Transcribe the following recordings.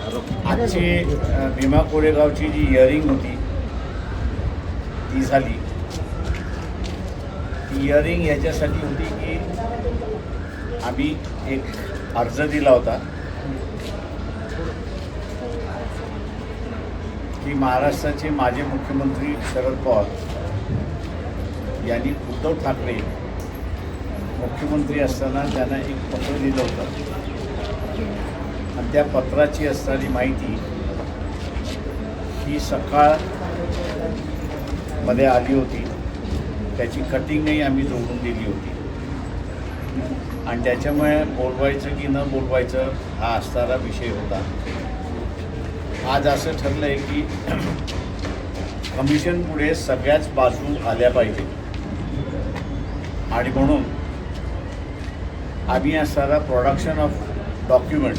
आजची भीमा कोरेगावची जी इयरिंग होती ती झाली. ती इयरिंग याच्यासाठी होती की आम्ही एक अर्ज दिला होता की महाराष्ट्राचे माजी मुख्यमंत्री शरद पवार यांनी उद्धव ठाकरे मुख्यमंत्री असताना त्यांना एक पत्र दिलं होतं. आणि त्या पत्राची असणारी माहिती ही सकाळमध्ये आली होती. त्याची कटिंगही आम्ही जोडून दिली होती. आणि त्याच्यामुळे बोलवायचं की न बोलवायचं हा असणारा विषय होता. आज असं ठरलं आहे की कमिशन पुढे सगळ्याच बाजू आल्या पाहिजे. आणि म्हणून आम्ही असणारा production of document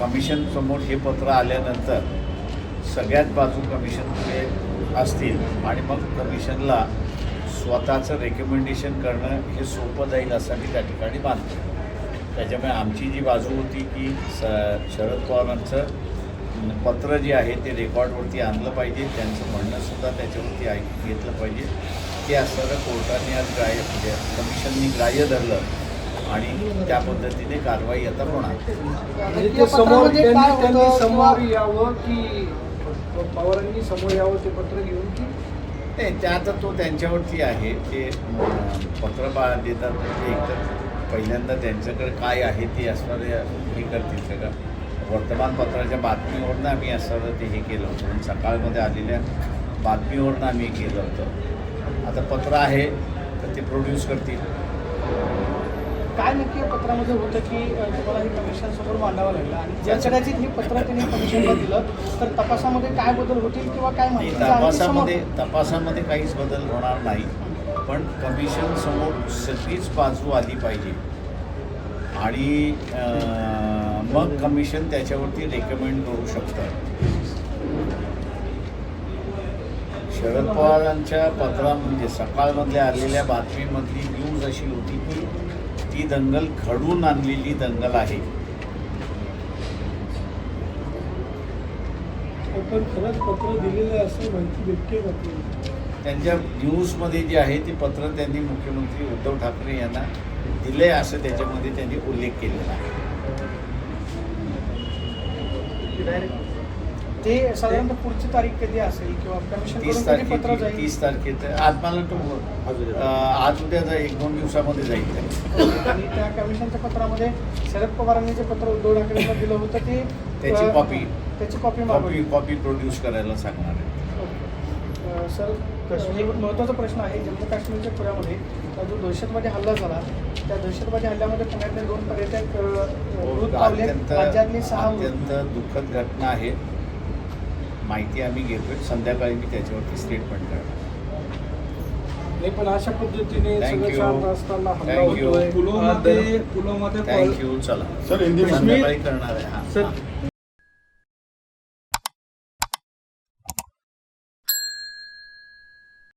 कमिशनसमोर हे पत्र आल्यानंतर सगळ्यात बाजू कमिशनपुढे असतील. आणि मग कमिशनला स्वतःचं रेकमेंडेशन करणं हे सोपं जाईल असं मी त्या ठिकाणी मानतो. त्याच्यामुळे आमची जी बाजू होती की स शरद पवारांचं पत्र जे आहे ते रेकॉर्डवरती आणलं पाहिजे. त्यांचं म्हणणंसुद्धा त्याच्यावरती ऐकून घेतलं पाहिजे. ते असणारं कोर्टाने आज ग्राह्य म्हणजे कमिशननी ग्राह्य धरलं. आणि त्या पद्धतीने कारवाई आता होणार. म्हणजे ते समोर त्यांनी समोर यावं की पवारांनी समोर यावं ते पत्र घेऊन की? नाही त्या आता तो त्यांच्यावरती आहे. ते पत्र देतात. म्हणजे एकतर पहिल्यांदा त्यांच्याकडे काय आहे ते असणारे हे करतील सगळं. वर्तमानपत्राच्या बातमीवरनं आम्ही असणारं ते हे केलं होतं. आणि सकाळमध्ये आलेल्या बातमीवरनं आम्ही हे केलं होतं. आता पत्र आहे तर ते प्रोड्यूस करतील. काय नक्की पत्रामध्ये होतं की तुम्हाला हे कमिशन समोर मांडावं लागलं? आणि त्याचं- कदाचित हे पत्र त्यांनी कमिशनला दिलं. तर तपासामध्ये काय बदल होतील किंवा काय माहिती तपासामध्ये तपासामध्ये काहीच बदल होणार नाही. पण कमिशन समोर सगळीच बाजू आली पाहिजे. आणि मग कमिशन त्याच्यावरती रेकमेंड करू शकतं. शरद पवारांच्या पत्रा म्हणजे सकाळमधल्या आलेल्या बातमीमधली न्यूज अशी होती की ती दंगल घडून आणलेली दंगल आहे. पण खरंच पत्र दिलेलं असं माहिती भेटते का आपल्याला? त्यांच्या न्यूजमध्ये जे आहे ते पत्र त्यांनी मुख्यमंत्री उद्धव ठाकरे यांना दिले असं त्याच्यामध्ये त्यांनी उल्लेख केलेला आहे. ते साधारणतः पुढची तारीख कधी असेल किंवा कमिशन तीस कधी पत्र तारखेची जाईल? तीस तारखेत आज मला तो अं, आज उद्या जा- एक दोन दिवसामध्ये जाईल ते. आणि त्या कमिशनच्या पत्रामध्ये शरद पवारांनी जे पत्र उद्धव ठाकरेंना दिलं होतं ते त्याची अ, कॉपी त्याची कॉपी कॉपी मागवली कॉपी प्रोड्यूस करायला सांगणार आहे. अ, सर काश्मीर एक महत्त्वाचा प्रश्न आहे. जम्मू काश्मीरच्या खोऱ्यामध्ये अ, जो दहशतवादी हल्ला झाला त्या दहशतवादी हल्ल्यामध्ये पुण्यातले दोन पर्यटक अ, मृत पावले अत्यंत राज्यातले सहा मृत. अत्यंत दुःखद घटना आहे. माहिती आम्ही घेतोय. संध्याकाळी मी त्याच्यावरती स्टेटमेंट करणार. नाही पण अशा पद्धतीने. होतोय. पुलवामामध्ये पुलवामामध्ये थँक्यू चला. सर, हिंदी- संध्याकाळी करणार आहे. हां सर हां.